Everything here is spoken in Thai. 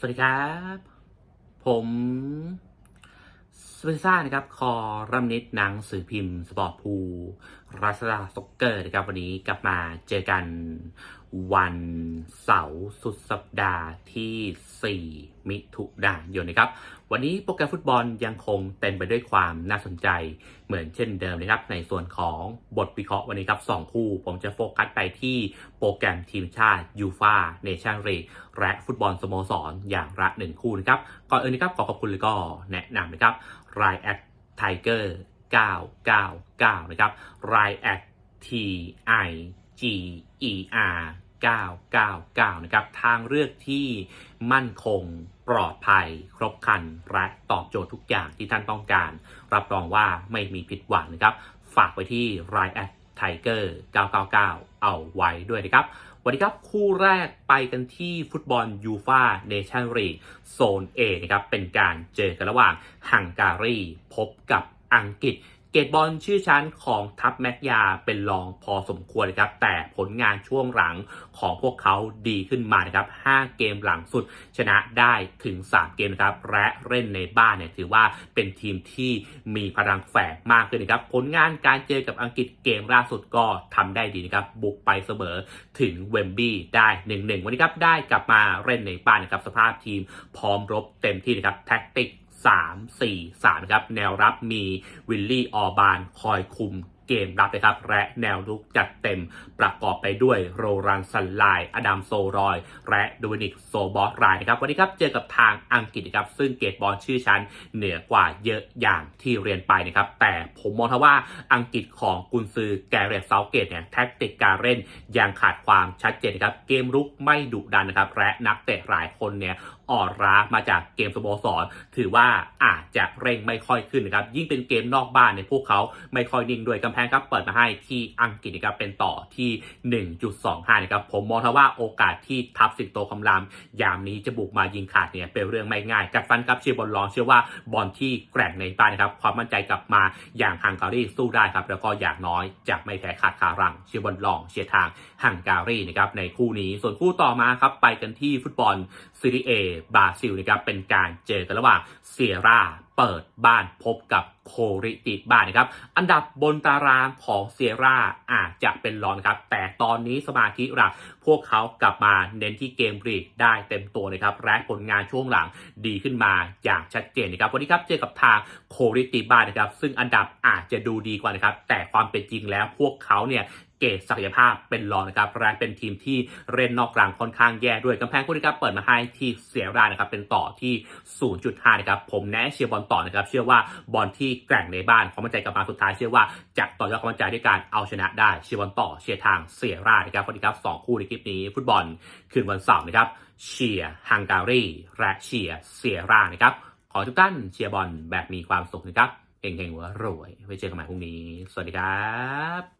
สวัสดีครับ ผมสเปนซ่านะครับ คอรัมนิดหนังสือพิมพ์ สปอร์ตพูรัสดาซ็อกเกอร์นะครับวันนี้กลับมาเจอกันวันเสาร์สุดสัปดาห์ที่ 4 มิถุนายนนะครับ วันนี้โปรแกรมฟุตบอลยังคงเต็มไปด้วยความน่าสนใจเหมือนเช่นเดิมนะครับ ในส่วนของบทวิเคราะห์วันนี้ครับ 2 คู่ผมจะโฟกัสไปที่โปรแกรมทีมชาติยูฟาเนชั่นลีกและฟุตบอลสโมสรอย่างละ1คู่นะครับ ก่อนอื่นนะครับขอขอบคุณเลยก็แนะนำนะครับรายแอดไทเกอร์ 999 นะครับรายแอด T I G E R 999 นะครับ ทางเลือกที่มั่นคงปลอดภัย ครบครัน และตอบโจทย์ทุกอย่างที่ท่านต้องการ รับรองว่าไม่มีผิดหวังนะครับ ฝากไว้ที่รายแอดไทเกอร์999 เอาไว้ด้วยนะครับ วันนี้ครับ คู่แรกไปกันที่ฟุตบอลยูฟาเนชั่นลีกโซน A นะครับ เป็นการเจอกันระหว่างฮังการีพบกับ อังกฤษ เกตบอลชื่อชั้นของทัพแมกยาเป็นรองพอสมควรครับ แต่ผลงานช่วงหลังของพวกเขาดีขึ้นมานะครับ 5 เกมหลังสุดชนะได้ถึง 3 เกมนะครับ และเล่นในบ้านเนี่ยถือว่าเป็นทีมที่มีพลังแฝงมากขึ้นนะครับ ผลงานการเจอกับอังกฤษเกมล่าสุดก็ทำได้ดีนะครับ บุกไปเสมอถึงเวมบี้ได้ 1-1 วันนี้ครับได้กลับมาเล่นในบ้านนะครับสภาพทีมพร้อมรบเต็มที่นะครับแท็กติก 3 4 3ครับแนวรับมีวิลลี่ออบานคอยคุมเกมรับนะครับ และแนวลุกจัดเต็มประกอบไปด้วยโรรันสันไลอดัมโซรอย และโดมินิกโซบอสไรนะครับวันนี้ครับเจอกับทางอังกฤษครับ ซึ่งเกตบอลชื่อชั้นเหนือกว่าเยอะอย่างที่เรียนไปนะครับ แต่ผมมองว่าอังกฤษของกุนซือแกเรตเซาเกตเนี่ยแท็กติกการเล่นยังขาดความชัดเจนครับเกมรุกไม่ดุดันนะครับและนักเตะหลายคนเนี่ย อ่อนล้ามาจากเกมสโมสร ถือว่าอาจจะเร่งไม่ค่อยขึ้นนะครับ ยิ่งเป็นเกมนอกบ้านเนี่ยพวกเขาไม่ค่อยนิ่งด้วยกำแพงครับเปิดมาให้ที่อังกฤษนะครับเป็นต่อที่ 1.25 นะครับ ผมมองว่าโอกาสที่ทัพสิงโตคำราม ยามนี้จะบุกมายิงขาดเนี่ยเป็นเรื่องไม่ง่าย กัดฟันครับเชียร์บอลลองเชื่อว่าบอลที่แกร่งในบ้านนะครับ ความมั่นใจกลับมาอย่างฮังการีสู้ได้ครับ แล้วก็อย่างน้อยจะไม่แพ้ขาดคารังเชียร์บอลลองเชียร์ทางฮังการีนะครับในคู่นี้ ส่วนคู่ต่อมาครับไปกันที่ฟุตบอลซีรีเอบราซิลนะครับเป็นการเจอกันระหว่างเซียร่าเปิดบ้านพบกับ โคริติบ้านนะครับ อันดับบนตารางของเซียร่าอาจจะเป็นรองนครับ แต่ตอนนี้สมาธิหลักพวกเขากลับมาเน้นที่เกมรีกได้เต็มตัวนะครับและผลงานช่วงหลังดีขึ้นมาอย่างชัดเจนนะครับวันนี้ครับเจอกับทางโคริติบ้านนะครับซึ่งอันดับอาจจะดูดีกว่านะครับ แต่ความเป็นจริงแล้วพวกเขาเนี่ยเกรดศักยภาพเป็นรองนะครับและเป็นทีมที่เล่นนอกกลางค่อนข้างแย่ด้วยกำแพงคู่นี้ครับเปิดมาให้ที่เสียรานะครับเป็นต่อที่ 0.5 นะครับ ผมแนะเชียร์บอลต่อนะครับ เชื่อว่าบอลที่แกร่งในบ้านความมั่นใจกลับมาสุดท้ายเชื่อว่าจะต่อยอดความมั่นใจด้วยการเอาชนะได้เชียร์บอลต่อเชียร์ทางเสียรานะครับสวัสดีครับสองคู่ในคลิปนี้ฟุตบอลคืนวันเสาร์นะครับเชียร์ฮังการีและเชียร์เสียรานะครับขอทุกท่านเชียร์บอลแบบมีความสุขนะครับเฮงๆหัวรวยไว้เจอกันใหม่พรุ่งนี้ สวัสดีครับ